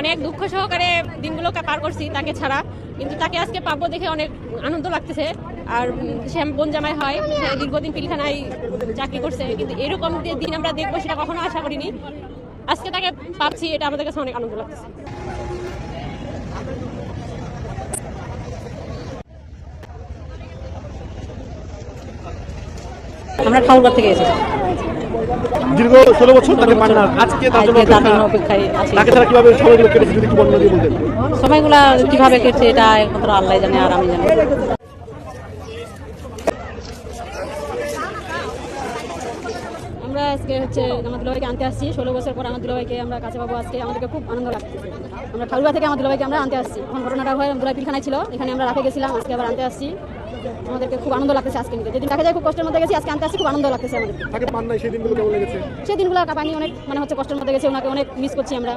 অনেক দুঃখ সহকারে দিনগুলো পার করছি তাকে ছাড়া। কিন্তু তাকে আজকে পাবো দেখে অনেক আনন্দ লাগতেছে। আর শ্যাম বোন জামাই হয় দীর্ঘদিন পিলখানায় চাকরি করছে। কিন্তু এরকম যে দিন আমরা দেখব সেটা কখনো আশা করিনি। আজকে তাকে পাচ্ছি, এটা আমাদের কাছে অনেক আনন্দ লাগতেছে। আমরা ঠাকুরগাঁ থেকে এসেছি। দীর্ঘ ষোলো বছর তাকে পান না আজকে তার জন্য তার। অপেক্ষায় আছি। তাকে ছাড়া কীভাবে সময়গুলো কেটেছে যদি একটু বর্ণনা দিয়ে বলতেন। সময়গুলা কীভাবে কেটে এটা একমাত্র আল্লাহ জানে আর আমি জানি আমরা আজকে হচ্ছে আমার দুলাভাইকে আনতে আসছি। ষোলো বছর পর আমার দুলাভাইকে আমরা কাছে পাবো আজকে। আমাদেরকে খুব আনন্দ লাগছে। আমরা ঠাকুরবা থেকে আমার দুলাভাইকে আমরা আনতে আসছি। এখন ঘটনাটা হয় দুলাই পিলখানায় ছিল। এখানে আমরা রাখে গেছিলাম আজকে আবার আনতে আসছি। আমাদেরকে খুব আনন্দ লাগতেছে আজকে নিতে যেদিন দেখা যায় খুব কষ্টের মধ্যে গেছি আজকে আনতে আসছি খুব আনন্দ লাগতেছে আমাদের। তাকে পান নাই সেই দিনগুলো কেমন লেগেছে? সেই দিনগুলো পানি অনেক মানে হচ্ছে কষ্টের মধ্যে গেছি ওনাকে অনেক মিস করছি আমরা।